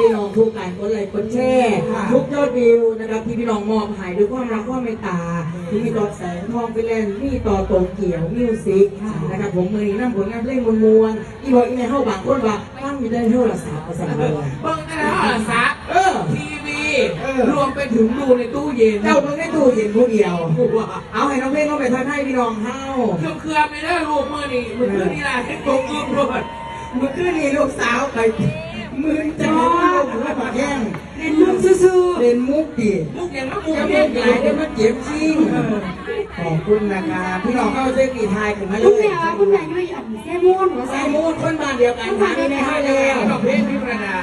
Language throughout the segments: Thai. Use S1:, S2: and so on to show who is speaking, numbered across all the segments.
S1: พี่น้องทุกการกดไลค์กดแชร์ทุกยอดวิวนะครับที่พี่น้องมอบใหายด้วยความรักความเมตตาที่มีต่อแสงทองฟิเลนมีต่อตรงเกี่ยวมิวสิกนะครับผมมือนี้นำผลงานเพลงมวลๆที่บอกอีเมลเข้าบางคนว่าฟังอยู่ได้เท่าไหร่สาวภาษาเลย
S2: เบิ่งได้แล้วเหรอซัก
S1: เออ
S2: ทีวี
S1: เออ
S2: รวมไปถึงดูในตู้เย็น
S1: เจ้าเพิ่งได้ตู้เย็นผู้เดียวเอาให้น้องเพลงเข้าไปทักให้พี่น้องเฮา
S2: เครื่องเครือไม่ได้ลูกมือนี่มือคือนี่แหละให้ตรงยืมรถ
S1: เมื่อคืนนี้ลูกสาวไป มือจะให้ลูกหัวปากแห้ง
S2: เล่นมุกซื่อ
S1: เล่นมุกดิ
S2: ๆมุกอย่างนั้นมุก
S1: จะ
S2: เล่
S1: มุ
S2: น
S1: กหลายเดี๋ยวมันเจ็บจริงขอบคุณนะครับพี่น้องเข้าเส้นกี่ทายกันมาเล
S3: คุณ
S1: ย
S3: แม่ว่าคุณแม่อยู่อันแซ่มูนหัว
S1: ใส่
S3: ใส่
S1: มูดคนบ้านเดียวกันหาได้ในห้าแล้ว
S2: ดอกเพลงพิรดา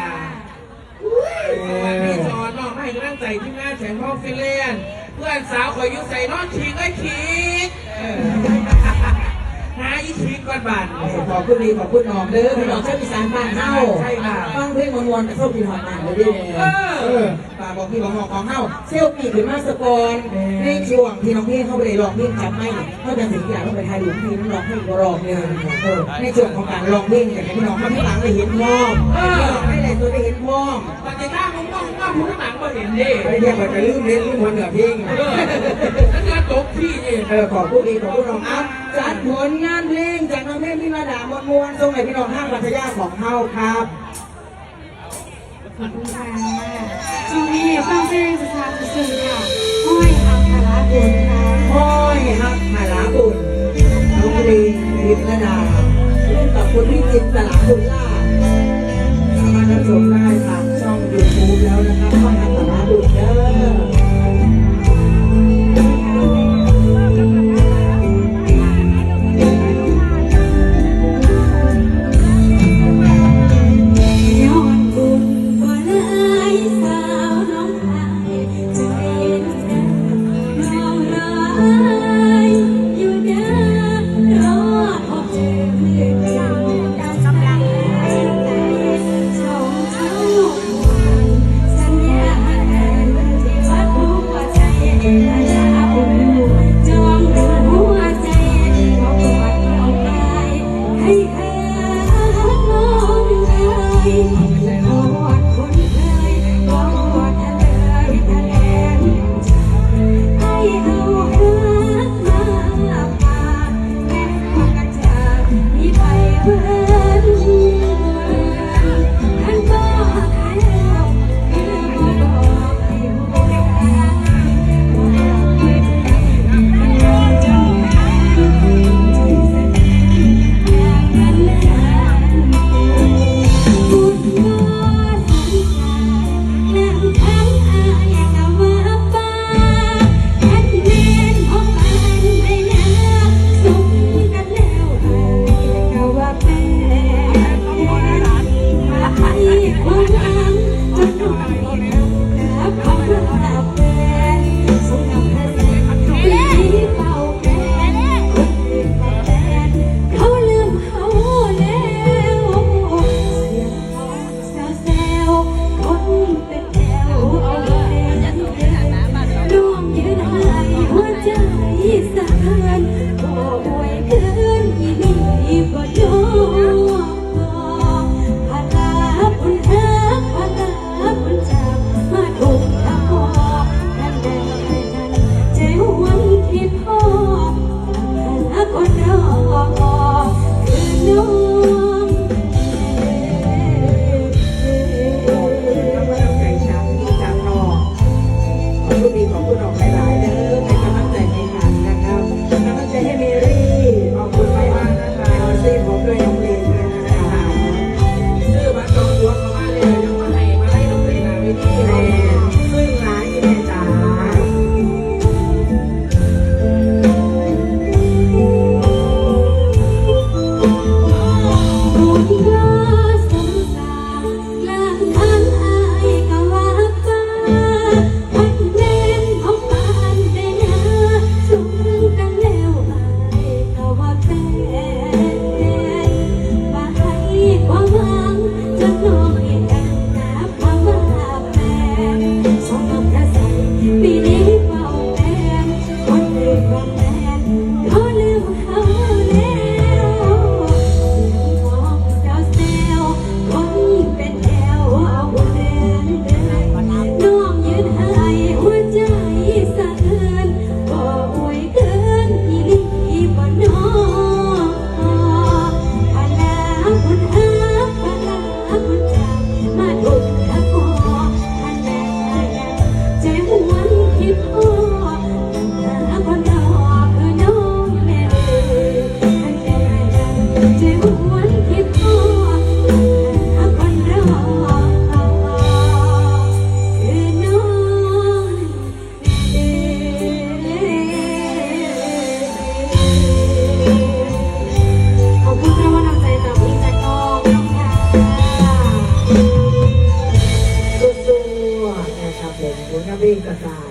S2: พี่จอนน้องให้กำลังใจที่หน้าแสงทองฟิลเลนเพื่อนสาวคอยยุ่ใส่นอนชิงไอ้คิกหาอีคิ กก่อนบาท
S1: ขอบคุณดีขอบคุณน้องเด้อพี่น้องเช่นอีสานบ้านเฮา
S2: ใช่ค่ะ
S1: ฟังเพลงมวนๆกับโชคดีหอดบ้านเลยดิเออฝากบอกพี่บอกน้องของเฮาเซลฟี่ขึ้นมาสกอนในช่วงที่น้องเพลงเข้าไปได้ร้องเพลงจับไม่เขาจะถึงอยากต้องไปถ่ายรูปพี่น้องร้องเพลงก็ร้องเนี่ยเออในช่วงของการร้องเพลงเนี่ยพี่น้องเขาที่หลังได้เห็นพร้อมไม่ได้ตัวได้เห็นพร้อม
S2: ปฏิท่ามึงต้องว่าผู้หนังมาเห็นดิ
S1: ไอ้เดียวไปลืมเล่นลืมวันเหนือเพลง
S2: ตกที่นี่
S1: เออขอบคุณดีขอบคุณน้องอัพจัดผลงานเพลงจากน้องเพลงพี่ระดามวลมวลส่งให้พี่น้องห้างปัทยาของเฮาครับ
S3: ขอบคุณค่ะช่วงนี้ฟังเพลงสถานสุดค่ะห้อยทางคาราบุญค่ะ
S1: ห้อยฮักมาลาบุญน้องเพลงพิมระดาร่วมกับคุณพี่จินตลาบุญล่าสามารถรับชมได้ทางช่องยูทูบแล้วนะครับ Oh no. 这个吧